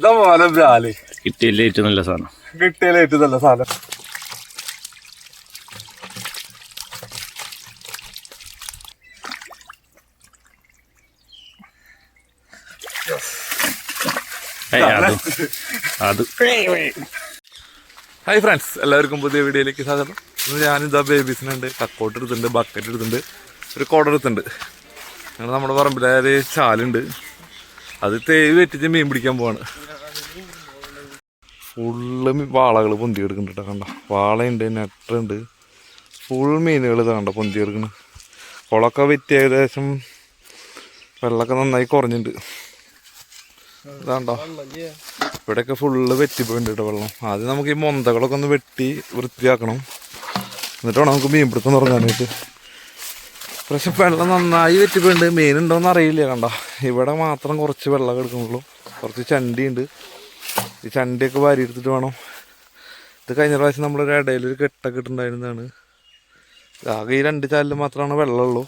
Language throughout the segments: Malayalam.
ഇതാ പോലെ ബ്രാൽ കിട്ടിയില്ല ഏറ്റവും നല്ല സാധനം. കിട്ടിയില്ല ഏറ്റവും നല്ല സാധനം. അത് ഹായ് ഫ്രണ്ട്സ് എല്ലാവർക്കും പുതിയ വീഡിയോയിലേക്ക് സ്വാഗതം. ഇന്ന് ഞാനിതാ ബേബീസിനുണ്ട് കക്കോട്ട് എടുത്തിട്ടുണ്ട് ബക്കറ്റ് എടുത്തിട്ടുണ്ട് ഒരു കുട എടുത്തിട്ടുണ്ട്. ഞങ്ങൾ നമ്മുടെ പറമ്പിലായ ചാലുണ്ട്. അത് തേവ് വെറ്റിച്ച് മീൻ പിടിക്കാൻ പോവാണ്. ഫുള്ള് വാളകൾ പൊന്തി എടുക്കുന്നുണ്ട് കണ്ട? വാളയുണ്ട് നെട്ടുണ്ട് ഫുൾ മീനുകൾ കണ്ട പൊന്തി എടുക്കണ് കുളമൊക്കെ വെറ്റി ഏകദേശം വെള്ളമൊക്കെ നന്നായി കുറഞ്ഞിട്ടുണ്ട്. ഇതാണ്ടോ ഇവിടെയൊക്കെ ഫുള്ള് വെറ്റിപ്പോയിട്ടുണ്ട് വെള്ളം. ആദ്യം നമുക്ക് ഈ മൊന്തകളൊക്കെ ഒന്ന് വെട്ടി വൃത്തിയാക്കണം. എന്നിട്ട് വേണം നമുക്ക് മീൻ പിടുത്തം തുടങ്ങാനായിട്ട്. പക്ഷെ വെള്ളം നന്നായി വെറ്റിപ്പോയിട്ടുണ്ട് മീനുണ്ടോയെന്ന് അറിയില്ല കണ്ട. ഇവിടെ മാത്രം കുറച്ച് വെള്ളം കിടക്കുന്നുള്ളൂ കുറച്ച് ചണ്ടിയുണ്ട്. ഈ ചണ്ടിയൊക്കെ വാരി എടുത്തിട്ട് വേണം. ഇത് കഴിഞ്ഞ പ്രാവശ്യം നമ്മളൊരു ഇടയിൽ ഒരു കെട്ടൊക്കെ ഇട്ടുണ്ടായിരുന്നതാണ് ആകെ ഈ രണ്ട് ചാലിൽ മാത്രമാണ് വെള്ളമുള്ളൂ.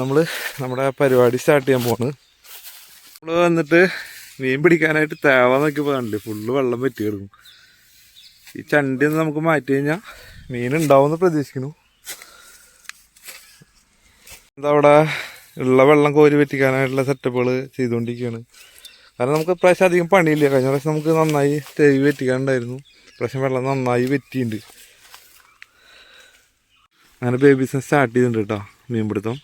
നമ്മൾ നമ്മുടെ പരിപാടി സ്റ്റാർട്ട് ചെയ്യാൻ പോണ് നമ്മൾ വന്നിട്ട് മീൻ പിടിക്കാനായിട്ട് തേവ നോക്കി പോകാനില്ലേ ഫുള്ള് വെള്ളം വെറ്റി കിടക്കും. ഈ ചണ്ടി നമുക്ക് മാറ്റി കഴിഞ്ഞാൽ മീൻ ഉണ്ടാവുമെന്ന് പ്രതീക്ഷിക്കുന്നു. എന്താ അവിടെ ഉള്ള വെള്ളം കോരി പറ്റിക്കാനായിട്ടുള്ള സെറ്റപ്പുകൾ ചെയ്തുകൊണ്ടിരിക്കുകയാണ്. കാരണം നമുക്ക് പ്രാവശ്യം അധികം പണിയില്ല. കഴിഞ്ഞ പ്രാവശ്യം നമുക്ക് നന്നായി തെരുവ് വെറ്റിക്കാനുണ്ടായിരുന്നു. പ്രാവശ്യം വെള്ളം നന്നായി വെറ്റിയിട്ടുണ്ട് അങ്ങനെ ബേബീസിനെ സ്റ്റാർട്ട് ചെയ്തിട്ടുണ്ട് കേട്ടോ മീൻപിടുത്തം.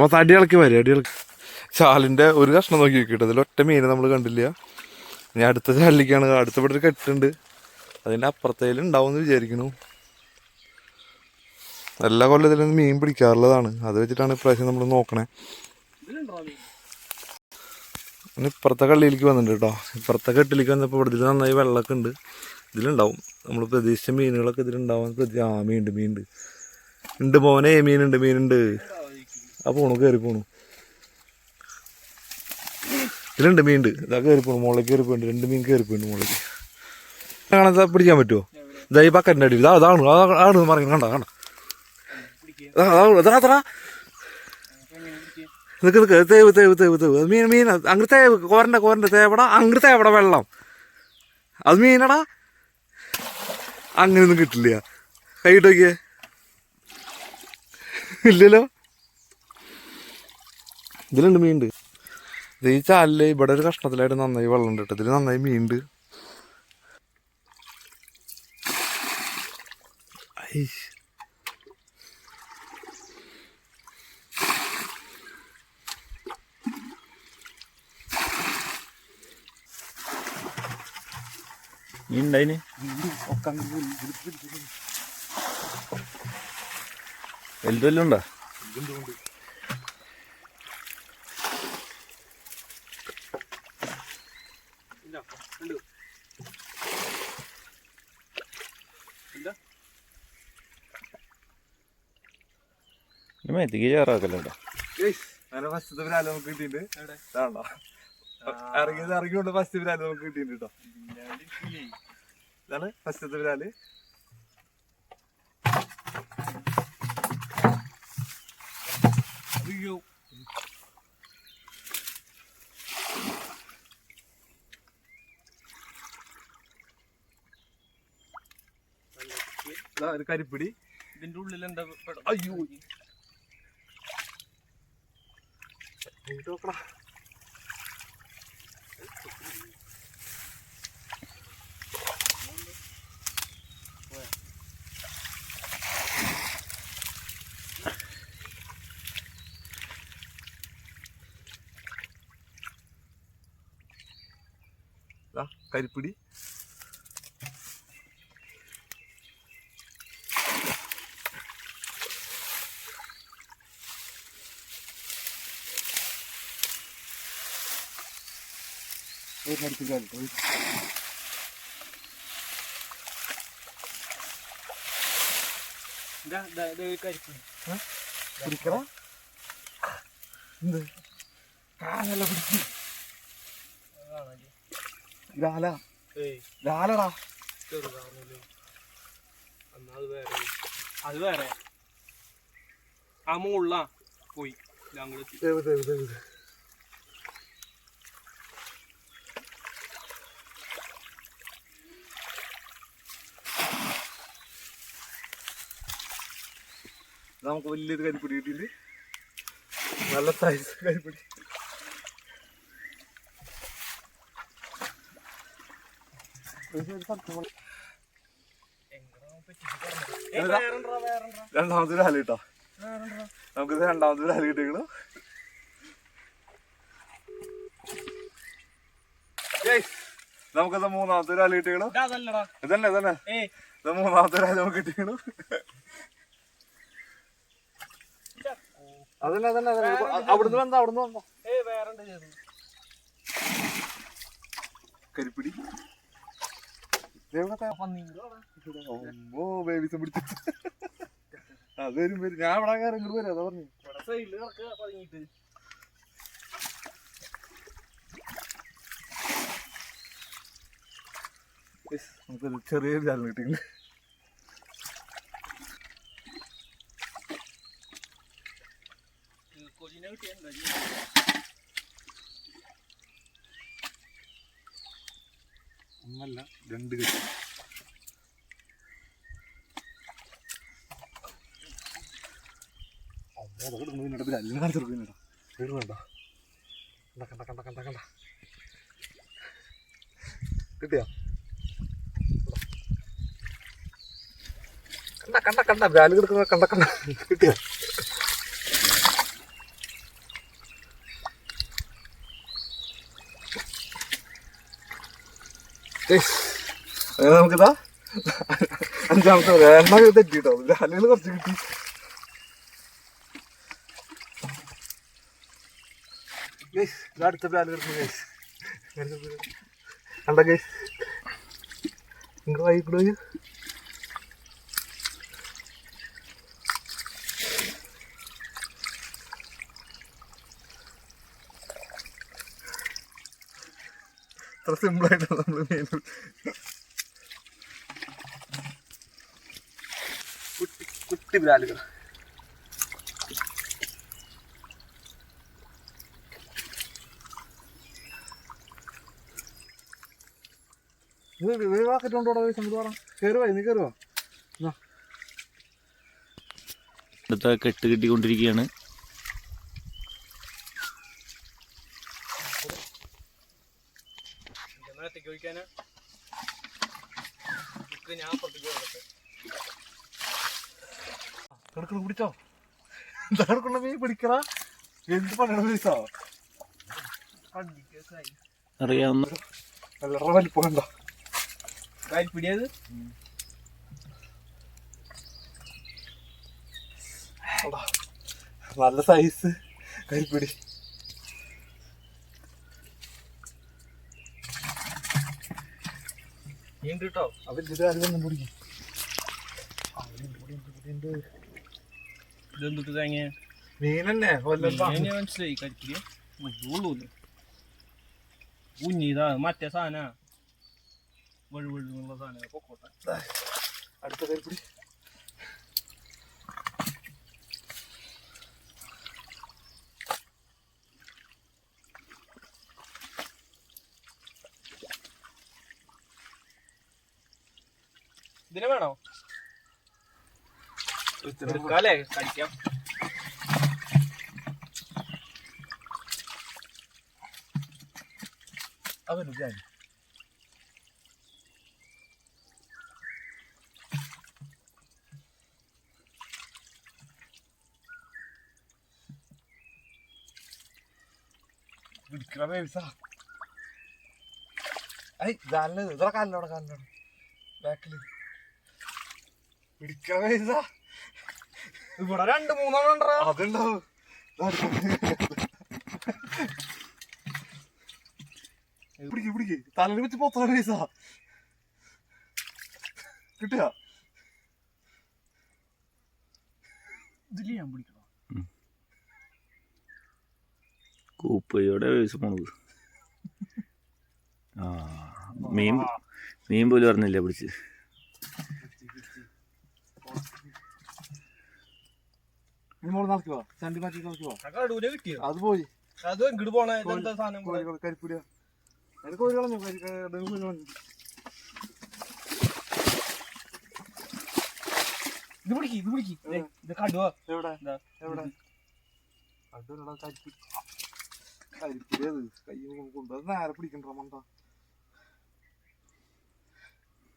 മൊത്തം അടി ഇളക്കി വരും അടി ഇളക്കി ചാലിന്റെ ഒരു കഷ്ണം നോക്കി നോക്കിയിട്ട് അതിൽ ഒറ്റ മീനെ നമ്മൾ കണ്ടില്ല. ഇനി അടുത്ത ചാലിലേക്കാണ് അടുത്ത ഇവിടെ ഒരു കെട്ടുണ്ട്. അതിന്റെ അപ്പുറത്തേലും ഉണ്ടാവുമെന്ന് വിചാരിക്കുന്നു. എല്ലാ കൊല്ലത്തിലും മീൻ പിടിക്കാറുള്ളതാണ്. അത് വെച്ചിട്ടാണ് ഇപ്രാവശ്യം നമ്മൾ നോക്കണേ. പിന്നെ ഇപ്പുറത്തെ കള്ളിയിലേക്ക് വന്നിട്ടുണ്ട് കേട്ടോ. ഇപ്പുറത്തെ കെട്ടിലേക്ക് വന്നപ്പോൾ ഇവിടെ ഇതിൽ നന്നായി വെള്ളമൊക്കെ ഉണ്ട്. ഇതിലുണ്ടാവും. നമ്മൾ പ്രതീക്ഷിച്ച മീനുകളൊക്കെ ഇതിലുണ്ടാവും. പ്രതി ആ മീനുണ്ട് മീനുണ്ട്. ഉണ്ട് മോനെ മീനുണ്ട് മീനുണ്ട്. ആ പോണു കയറി പോണു. ഇതിലുണ്ട് മീനുണ്ട്. ഇതാ കയറി പോണു മുകളിലേക്ക് കയറി പോയിട്ടുണ്ട്. രണ്ട് മീൻ കയറി പോയിട്ടുണ്ട് മുകളിലേക്ക് കാണാൻ പിടിക്കാൻ പറ്റുമോ ഇതായി അടിയിൽ. ഇതാ അതാണ് അതാ- അതാണ് മറിയുന്നത് കണ്ട കണ്ട? അത്ര നിക്ക് നിക്ക് തേവ് തേവ് തേവ് തേവ് അത് മീൻ മീൻ അങ്ങനത്തെ കോരണ്ട കോരണ്ട തേവടാ. അങ്ങനത്തെ തേവട വെള്ളം. അത് മീനടാ. അങ്ങനെയൊന്നും കിട്ടില്ല. കൈയിട്ട് നോക്കിയേ. ഇല്ലല്ലോ. ഇതിലുണ്ട് മീനുണ്ട് ഇത് ഈ ചാലിൽ ഇവിടെ ഒരു കഷ്ണത്തിലായിട്ട് നന്നായി വെള്ളം ഉണ്ട് കേട്ടോ. ഇതിൽ നന്നായി മീനുണ്ട് ഐഷ്. നീ ഉണ്ടായിന് വലുത് വല്ലതും ഉണ്ടോ മേത്തിക്ക് ചേറാക്കല്ലോ അങ്ങനെ ഫസ്റ്റത്തെ വിരാൽ നമുക്ക് കിട്ടിയിട്ടുണ്ട്? ഇറങ്ങിയത് ഇറങ്ങിയോണ്ട് ഫസ്റ്റ് വിരാൽ നമുക്ക് കിട്ടിയിട്ടുണ്ട് കേട്ടോ ഇതാണ് ഫസ്റ്റത്തെ വിരാൽ. ഒരു കരിപ്പിടി. ഇതിന്റെ ഉള്ളിൽ എന്താ അയ്യോ. ഇങ്ങോട്ട് നോക്കടാ ദാ, കരിപ്പിടി പിടിക്കടാ എന്ത്? കാലല്ല പിടിച്ചു അത് വേറെ. വേറെ. ആ നമുക്ക് വലിയൊരു കരിപ്പൊടി കിട്ടിയില്ലേ നല്ല സൈസ് കരിപ്പൊടി. രണ്ടാമത്തെ ഒരു കിട്ടോ. നമുക്കിത് രണ്ടാമത്തെ ഹലി കിട്ടിക്കണു നമുക്കിത് മൂന്നാമത്തെ രാലി കിട്ടിക്കണു അതല്ലടാ ഇതന്നെ ഇതന്നെ. ഇത് മൂന്നാമത്തെ ഒരു ഹലി നമുക്ക് കിട്ടിക്കണു അതന്നെ അതന്നെ അവിടുന്ന് വന്നോ അവിടുന്ന് വന്നോ. കരിപ്പിടി. ഓ ബേബീസ് പിടിച്ചു അത് വരും വരും ഞാൻ ഇവിടെ കയറി ഇങ്ങോട്ട് വരും അതാ പറഞ്ഞു. നമുക്കൊരു ചെറിയൊരു ചാനൽ കിട്ടിയില്ല കൊടുക്കും പിന്നീട്. ഇത് വേണ്ട. കണ്ട കണ്ട കണ്ട കണ്ട കണ്ട. കിട്ടിയോ? കണ്ട കണ്ട കണ്ട. ബാൽ കിടക്കുന്ന കണ്ട കണ്ട. കിട്ടിയോ? അങ്ങനെ നമുക്കിതാ അഞ്ചാമത്തെ. എണ്ണ തെറ്റിട്ടോ ബാലുകൾ കുറച്ച് കിട്ടി. ഗൈസ് അടുത്ത ബാൽ കിടക്കുന്നു ഗൈസ്. കണ്ട ഗൈസ്? നിങ്ങൾ വായിക്കൂടോ ഇത്ര സിമ്പിളായിട്ടാണ് നമ്മൾ മെയിൻ കുട്ടി കുട്ടി ബ്രാലുകൾ വാക്കറ്റുണ്ടോടാ സംഗതി പറ കയറുവാ നീ കയറുവാ അടുത്ത കെട്ട് കെട്ടിക്കൊണ്ടിരിക്കുകയാണ്. പിടിച്ചോ എന്താ മീൻ പിടിക്കണ എന്ത് പണിയാണ് അറിയാവുന്ന നല്ല വലിപ്പം കണ്ടോ? കരിപ്പിടിയത് എടാ, നല്ല സൈസ് കരിപ്പിടി ഉണ്ട് അവൻ ഇതിന്റെ കാര്യം പിടിക്കും ഇതെന്തിട്ട് തേങ്ങ? ഞാൻ മനസ്സിലായി കരിപ്പിടി കുഞ്ഞിതാ മറ്റേ സാധന. വഴു വഴുന്നുള്ള സാധനം പൊക്കോട്ടെ അടുത്ത കൈപ്പിടി ഇതിനെ വേണോ? എടുക്കാല്ലേ? കഴിക്കാം അവന് ഞാൻ പിടിക്കണ പൈസ ഐ നല്ല ഇത്ര കാലിനോടെ കാലിനോടെ ബാക്കിൽ. പിടിക്കണ പൈസ ഇവിടെ രണ്ട് മൂന്നെണ്ണം ഉണ്ടോ അതുണ്ടാവും പിടിക്ക് പിടിക്ക്. തലയിൽ വെച്ച് പൊത്തണ പൈസ കിട്ടുക ഇതിൽ ഞാൻ പിടിക്കണം കൂപ്പയോടെ വേസ് പോണത്. ആ മീൻ മീൻ പോലും അറിഞ്ഞില്ല പിടിച്ച്? അത് പോയി. അത് ഇങ്ങോട്ട് പോണേ? എന്താ സാധനം കളഞ്ഞു. കളഞ്ഞു. ഇത് പിടിക്ക് ഇത് പിടിക്ക്. ഇത് കടുവ. എവിടെ? ഇതാ, എവിടെ? കരിപ്പി കരിപ്പിലേത് കൈ കൊണ്ട് അത് നേരെ പിടിക്കണ്ട മണ്ട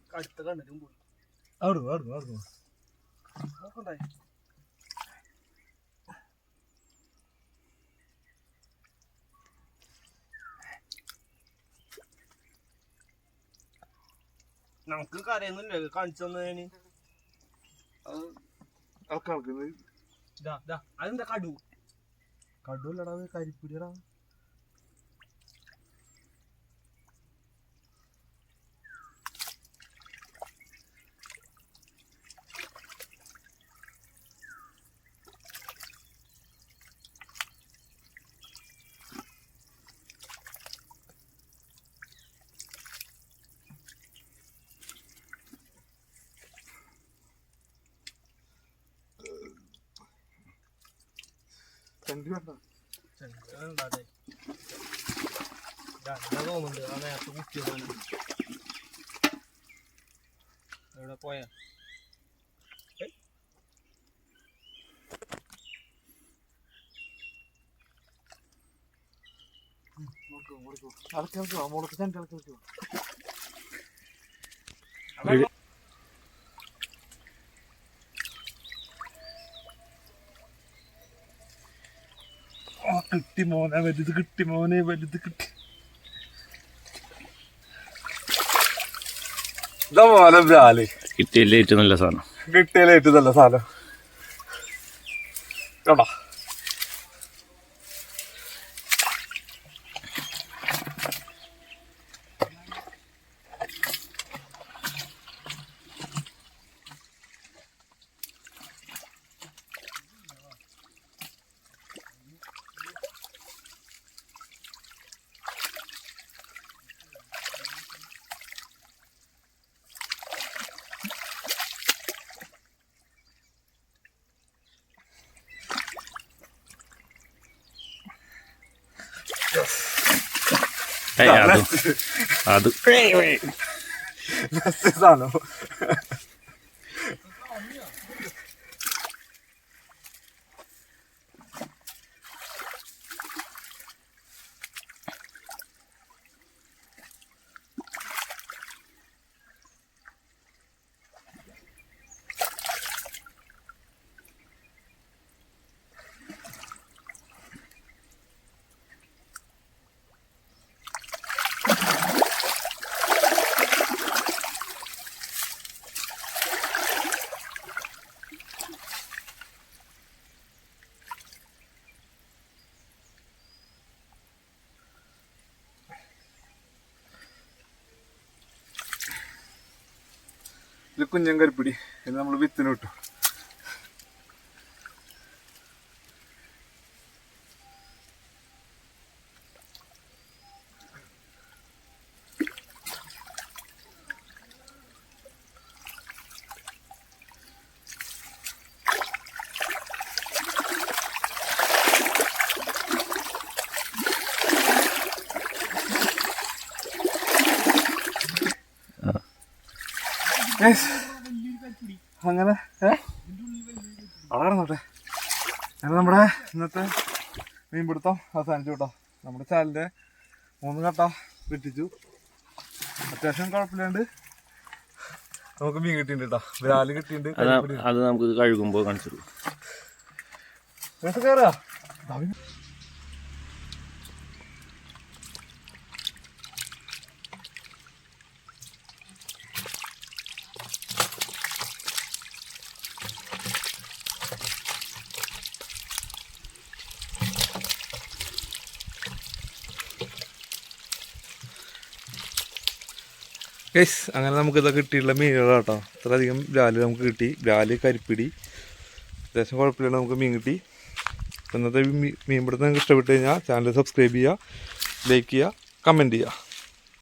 അടുത്ത കണ്ണിലും പോയി അവിടെ അവിടെ അവിടെ നോക്കണ്ടായി നമുക്ക് കരയൊന്നുമില്ല കാണിച്ചു തന്നതിന്. ആൾക്കാർക്ക് അതെന്താ കടു? കടുവല്ലടാ കരിപ്പുരിടാ കരിപ്പിടിയടാ ചണ്ടി വേണ്ട തോന്നുന്നുണ്ട് ആ നേരത്തെ കുത്തിയതാണ് എവിടെ പോയാ അടക്കിളക്കുക മുളക്ക് ചണ്ടി ഇളക്കിളക്കുക കിട്ടി മോനെ വലുത് കിട്ടി മോനെ വലുത് കിട്ടി. ഇതാ മോനെ ബ്രാൽ. കിട്ടിയില്ലേ ഏറ്റവും നല്ല സാധനം? കിട്ടിയാലേ ഏറ്റവും നല്ല സാധനം. കേട്ടോ അത് സാധനം ഇത് കുഞ്ഞൻ കരിപ്പിടി ഇത് നമ്മൾ വിത്തിന് കിട്ടും Yes. അങ്ങനെ വളരെ അവിടെ കിടന്നോട്ടെ അങ്ങനെ നമ്മുടെ ഇന്നത്തെ മീൻപിടുത്തം അവസാനിച്ചു കേട്ടോ. നമ്മുടെ ചാലിന്റെ മൂന്ന് കട്ട വെട്ടിച്ചു അത്യാവശ്യം കുഴപ്പമില്ലാണ്ട് നമുക്ക് മീൻ കിട്ടിയിട്ടുണ്ട് കേട്ടോ. വിരാൽ കിട്ടിയിട്ടുണ്ട് അത് നമുക്ക് കഴുകുമ്പോൾ കാണിച്ചു തരും. ഗൈസ് അങ്ങനെ നമുക്ക് ഇതൊക്കെ കിട്ടിയിട്ടുള്ള കേട്ടോ. ഇത്രയധികം ബ്രാൽ നമുക്ക് കിട്ടി. ബ്രാൽ കരിപ്പിടി. അത്യാവശ്യം കുഴപ്പമില്ല നമുക്ക് മീൻ കിട്ടി. ഇന്നത്തെ മീൻ പിടുത്തം നിങ്ങൾക്ക് ഇഷ്ടപ്പെട്ട് കഴിഞ്ഞാൽ ചാനൽ സബ്സ്ക്രൈബ് ചെയ്യുക ലൈക്ക് ചെയ്യുക കമന്റ് ചെയ്യുക.